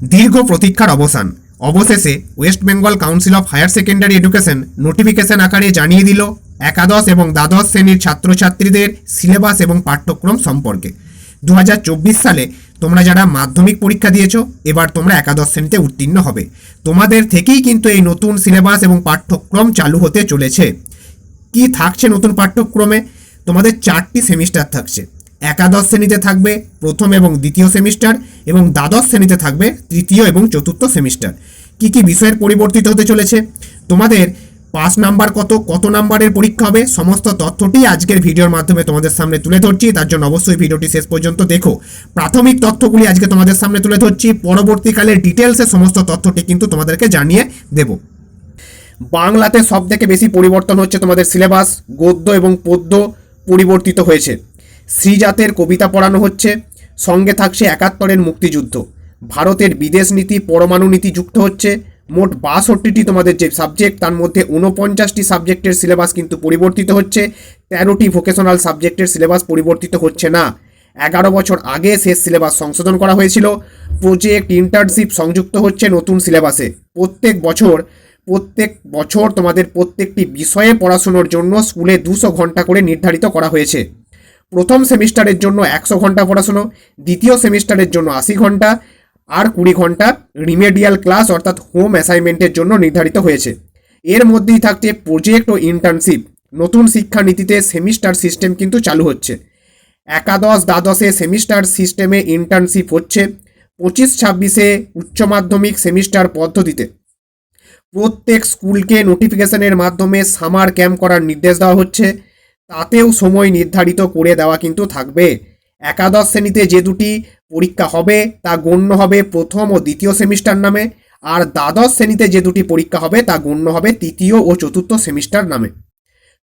দীর্ঘ প্রতীক্ষার অবসান। অবশেষে West Bengal council of higher secondary education notification আকারে জানিয়ে দিল, একাদশ এবং দ্বাদশ শ্রেণির ছাত্রছাত্রীদের সিলেবাস এবং পাঠ্যক্রম সম্পর্কে। দু হাজার চব্বিশ সালে তোমরা যারা মাধ্যমিক পরীক্ষা দিয়েছ, এবার তোমরা একাদশ শ্রেণীতে উত্তীর্ণ হবে। তোমাদের থেকেই কিন্তু এই নতুন সিলেবাস এবং পাঠ্যক্রম চালু হতে চলেছে। কি থাকছে নতুন পাঠ্যক্রমে? তোমাদের চারটি সেমিস্টার থাকছে। একাদশ শ্রেণীতে থাকবে প্রথম এবং দ্বিতীয় সেমিস্টার এবং দ্বাদশ শ্রেণীতে থাকবে তৃতীয় এবং চতুর্থ সেমিস্টার। কি কি বিষয়ের পরিবর্তিত হতে চলেছে? তোমাদের পাস নাম্বার কত কত নাম্বারের পরীক্ষা হবে, সমস্ত তথ্যটি আজকের ভিডিওর মাধ্যমে তোমাদের সামনে তুলে ধরছি। তার জন্য অবশ্যই ভিডিওটি শেষ পর্যন্ত দেখো। প্রাথমিক তথ্যগুলি আজকে তোমাদের সামনে তুলে ধরছি। পরবর্তীকালে ডিটেলসে সমস্ত তথ্যটি কিন্তু তোমাদেরকে জানিয়ে দেবো। বাংলাতে সব থেকে বেশি পরিবর্তন হচ্ছে তোমাদের সিলেবাস, গদ্য এবং পদ্য পরিবর্তিত হয়েছে। শ্রীজাতের কবিতা পড়ানো হচ্ছে। সঙ্গে থাকছে একাত্তরের মুক্তিযুদ্ধ। ভারতের বিদেশ নীতি, পরমাণু নীতি যুক্ত হচ্ছে। মোট বাষট্টিটি তোমাদের যে সাবজেক্ট তার মধ্যে ঊনপঞ্চাশটি সাবজেক্টের সিলেবাস কিন্তু পরিবর্তিত হচ্ছে। তেরোটি ভোকেশনাল সাবজেক্টের সিলেবাস পরিবর্তিত হচ্ছে না। এগারো বছর আগে শেষ সিলেবাস সংশোধন করা হয়েছিল। প্রজেক্ট ইন্টার্নশিপ সংযুক্ত হচ্ছে নতুন সিলেবাসে প্রত্যেক বছর প্রত্যেক বছর তোমাদের প্রত্যেকটি বিষয়ে পড়াশুনোর জন্য স্কুলে দুশো ঘণ্টা করে নির্ধারিত করা হয়েছে। প্রথম সেমিস্টারের জন্য একশো ঘণ্টা পড়াশুনো, দ্বিতীয় সেমিস্টারের জন্য আশি ঘণ্টা আর কুড়ি ঘণ্টা রিমেডিয়াল ক্লাস অর্থাৎ হোম অ্যাসাইনমেন্টের জন্য নির্ধারিত হয়েছে। এর মধ্যেই থাকছে প্রজেক্ট ও ইন্টার্নশিপ। নতুন শিক্ষানীতিতে সেমিস্টার সিস্টেম কিন্তু চালু হচ্ছে। একাদশ, দ্বাদশে সেমিস্টার সিস্টেমে ইন্টার্নশিপ হচ্ছে পঁচিশ, ছাব্বিশে উচ্চ মাধ্যমিক সেমিস্টার পদ্ধতিতে। প্রত্যেক স্কুলকে নোটিফিকেশনের মাধ্যমে সামার ক্যাম্প করার নির্দেশ দেওয়া হচ্ছে। তাতেও সময় নির্ধারিত করে দেওয়া কিন্তু থাকবে। একাদশ শ্রেণীতে যে দুটি পরীক্ষা হবে, তা গণ্য হবে প্রথম ও দ্বিতীয় সেমিস্টার নামে, আর দ্বাদশ শ্রেণীতে যে দুটি পরীক্ষা হবে, তা গণ্য হবে তৃতীয় ও চতুর্থ সেমিস্টার নামে।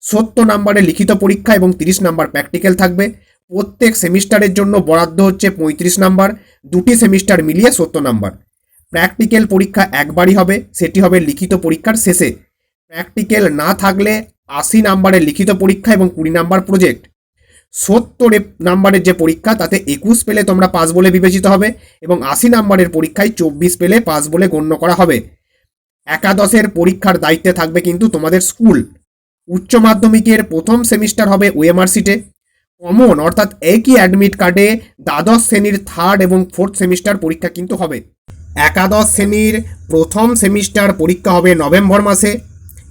সত্তর নম্বরের লিখিত পরীক্ষা এবং তিরিশ নাম্বার প্র্যাকটিক্যাল থাকবে। প্রত্যেক সেমিস্টারের জন্য বরাদ্দ হচ্ছে পঁয়ত্রিশ নাম্বার, দুটি সেমিস্টার মিলিয়ে সত্তর নাম্বার। প্র্যাকটিক্যাল পরীক্ষা একবারই হবে, সেটি হবে লিখিত পরীক্ষার শেষে। প্র্যাকটিক্যাল না থাকলে আশি নাম্বারের লিখিত পরীক্ষা এবং কুড়ি নাম্বার প্রজেক্ট সত্তর নাম্বারের যে পরীক্ষা, তাতে একুশ পেলে তোমরা পাস বলে বিবেচিত হবে এবং আশি নাম্বারের পরীক্ষায় চব্বিশ পেলে পাস বলে গণ্য করা হবে। একাদশের পরীক্ষার দায়িত্বে থাকবে কিন্তু তোমাদের স্কুল। উচ্চ মাধ্যমিকের প্রথম সেমিস্টার হবে ওএমআর সিটে কমন, অর্থাৎ একই অ্যাডমিট কার্ডে দ্বাদশ শ্রেণির থার্ড এবং ফোর্থ সেমিস্টার পরীক্ষা কিন্তু হবে। একাদশ শ্রেণির প্রথম সেমিস্টার পরীক্ষা হবে নভেম্বর মাসে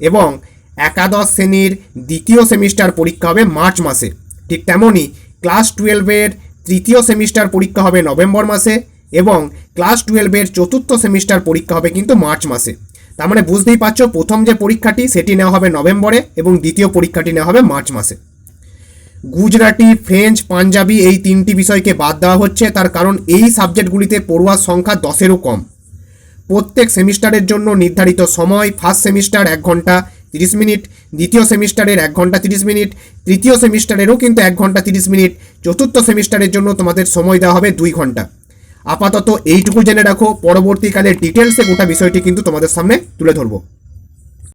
এবং একাদশ শ্রেণির দ্বিতীয় সেমিস্টার পরীক্ষা হবে মার্চ মাসে। ঠিক তেমনই ক্লাস টুয়েলভের তৃতীয় সেমিস্টার পরীক্ষা হবে নভেম্বর মাসে এবং ক্লাস টুয়েলভের চতুর্থ সেমিস্টার পরীক্ষা হবে কিন্তু মার্চ মাসে। তার মানে বুঝতেই পারছ, প্রথম যে পরীক্ষাটি সেটি নেওয়া হবে নভেম্বরে এবং দ্বিতীয় পরীক্ষাটি নেওয়া হবে মার্চ মাসে। গুজরাটি, ফ্রেঞ্চ, পাঞ্জাবি এই তিনটি বিষয়কে বাদ দেওয়া হচ্ছে, তার কারণ এই সাবজেক্টগুলিতে পড়ুয়ার সংখ্যা দশেরও কম। প্রত্যেক সেমিস্টারের জন্য নির্ধারিত সময়, ফার্স্ট সেমিস্টার এক ঘণ্টা তিরিশ মিনিট, দ্বিতীয় সেমিস্টারের এক ঘণ্টা তিরিশ মিনিট, তৃতীয় সেমিস্টারেরও কিন্তু এক ঘণ্টা তিরিশ মিনিট, চতুর্থ সেমিস্টারের জন্য তোমাদের সময় দেওয়া হবে দুই ঘণ্টা। আপাতত এইটুকু জেনে রাখো, পরবর্তীকালে ডিটেলসে গোটা বিষয়টি কিন্তু তোমাদের সামনে তুলে ধরবো।